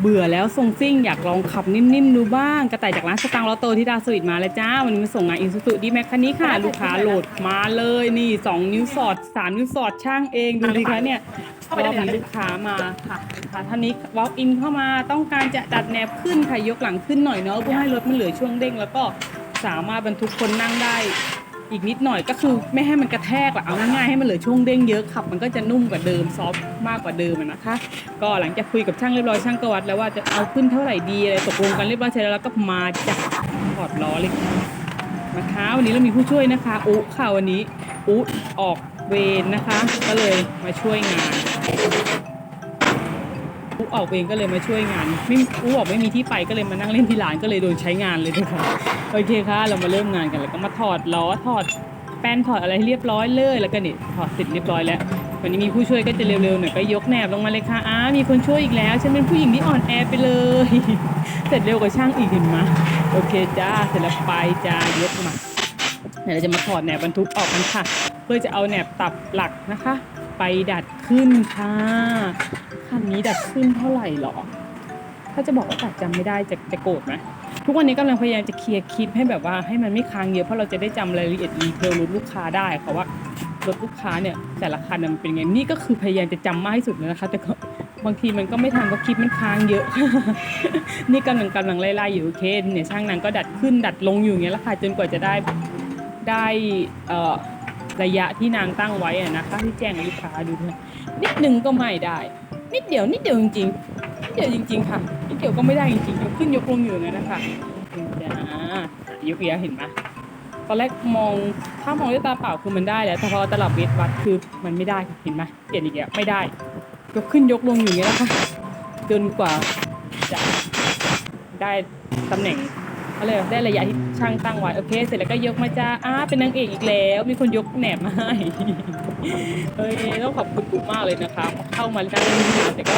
เบื่อแล้วทรงซิ่งอยากลองขับนิ่มๆดูบ้างกระต่ายจากร้านสตางค์ลอตโตที่ดาวสวิตมาแล้วจ้า วันนี้มาส่งงานอินสุ u ดีแมคคันนี้ค่ะ ลูกค้าโหลดมาเลยนี่ 2 นิ้วสอด 3 นิ้วสอดช่างเองดูสิคะเนี่ยรอบนี้ลูกค้ามาค่ะลูกค้าท่านนี้วอล์กอินเข้ามาต้องการจะดัดแนบขึ้นค่ะยกหลังขึ้นหน่อยเนาะเพื่อให้รถมันเหลือช่วงเด้งแล้วก็สามารถบรรทุกคนนั่งได้ อีกนิดหน่อยก็คือไม่ให้มันกระแทกอะเอาง่ายๆให้มันเหลือช่วงเด้งเยอะขับ มันก็จะนุ่มกว่าเดิมซอฟมากกว่าเดิมอะนะคะ ก็หลังจากคุยกับช่างเรียบร้อยช่างก็วัดแล้วว่าจะเอาขึ้นเท่าไหร่ดีอะไรตกลงกันเรียบร้อยเสร็จแล้วก็มาจัดถอดล้อเลยนะคะวันนี้เรามีผู้ช่วยนะคะอุค่ะวันนี้อุออกเวรนะคะ ก็เลยมาช่วยงาน อุออกเวรก็เลยมาช่วยงานไม่อุบอกไม่มีที่ไปก็เลยมานั่งเล่นที่ร้านก็เลยโดนใช้งานเลยทุกคนโอเคค่ะ เรามาเริ่มงานกันแล้วก็มาถอดล้อถอดแป้นถอดอะไรเรียบร้อยเลยแล้วก็นี่ถอดเสร็จเรียบร้อยแล้ววันนี้มีผู้ช่วยก็จะเร็วๆหน่อยก็ยกแหนบลงมาเลยค่ะอ้ามีคนช่วยอีกแล้วฉันเป็นผู้หญิงที่อ่อนแอไปเลย เสร็จเร็วกว่าช่างอีกเห็นไหมโอเคจ้าเสร็จแล้วไปจ้ายกมาเดี๋ยวเราจะมาถอดแหนบบรรทุกออกกันค่ะ เพื่อจะเอาแหนบตับหลักนะคะ ไปดัดขึ้นค่ะคันนี้ดัดขึ้นเท่าไหร่หรอ ถ้าจะบอกว่าตัดจำไม่ได้จะจะโกรธไหมทุกวันนี้กำลังพยายามจะเคลียร์คลิปให้แบบว่าให้มันไม่ค้างเยอะเพราะเราจะได้จำรายละเอียดรีเทลรถลูกค้าได้ค่ะว่ารถลูกค้าเนี่ยแต่ละคันน่ะมันเป็นไงนี่ก็คือพยายามจะจำมากที่สุดเลยนะคะ แต่ก็บางทีมันก็ไม่ทันเพราะคลิปมันค้างเยอะ นี่กำลังกำลังไล่ๆอยู่โอเคเนี่ยช่างนางก็ดัดขึ้นดัดลงอยู่อย่างเงี้ยแหละค่ะจนกว่าจะได้ได้เอ่อ ระยะที่นางตั้งไว้อะนะคะที่แจ้งลูกค้าดูด้วยนิดนึงก็ไม่ได้ นิดเดียวนิดเดียวจริงๆนิดเดียวจริง ๆ ค่ะนิดเดียวก็ไม่ได้จริงๆยกขึ้นยกลงอยู่อย่างนั้นนะคะจ้ายกเอียเห็นไหมตอนแรกมองถ้ามองด้วยตาเปล่าคือมันได้แหละแต่พอตลับเมตรวัดคือมันไม่ได้เห็นไหมเปลี่ยนอีกแล้วไม่ได้ยกขึ้นยกลงอยู่อย่างนี้ยแหละคะจนกว่าจะได้ตำแหน่ง เขาเรียได้ระยะที่ช่างตั้งไว้โอเค เสร็จแล้วก็ยกมาจ้าอ้าเป็นนางเอกอีกแล้ว มีคนยกแหนบมาให้เอ้ยต้องขอบคุณคุณมากเลยนะคะ เข้ามาได้แต่ก็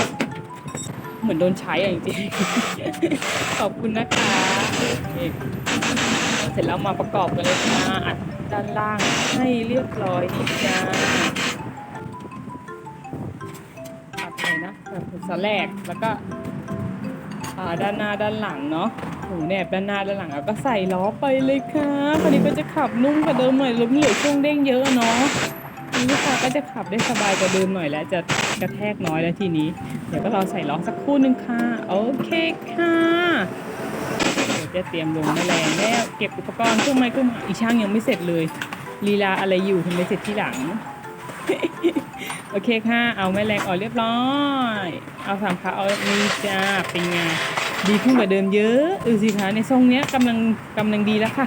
เหมือนโดนใช้อะจริงๆขอบคุณนะคะเสร็จแล้วมาประกอบกันเลยค่ะอัดด้านล่างให้เรียบร้อยจ้าอัดไปนะแบบสแลกแล้วก็ด้านหน้าด้านหลังเนาะ หูแหนบด้านหน้าด้านหลังแล้วก็ใส่ล้อไปเลยค่ะคราวนี้ก็จะขับนุ่มกว่าเดิมหน่อยลมเหลือช่วงเด้งเยอะเนาะนี้ลูกค้าก็จะขับได้สบายกว่าเดิมหน่อยแล้วจะกระแทกน้อยแล้วทีนี้ เดี๋ยวก็เราใส่ล้อสักครู่นึงค่ะโอเคค่ะเดี๋ยวจะเตรียมลงแมลงแล้วเก็บอุปกรณ์เครื่องไม้เครื่องมืออีช่างยังไม่เสร็จเลยลีลาอะไรอยู่ทำไมเสร็จที่หลังโอเคค่ะ เอาแม่แรงออกเรียบร้อย เอาสามขาเอานี่จ้าเป็นไง ดีขึ้นกว่าเดิมเยอะดูสิคะในทรงเนี้ยกำลังกำลังดีแล้วค่ะ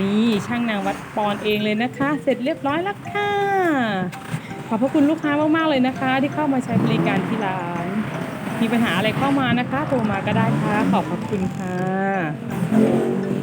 นี่ช่างนางวัดปอนเองเลยนะคะ เสร็จเรียบร้อยแล้วค่ะ ขอบพระคุณลูกค้ามากๆเลยนะคะ ที่เข้ามาใช้บริการที่ร้าน มีปัญหาอะไรเข้ามานะคะโทรมาก็ได้ค่ะ ขอบพระคุณค่ะ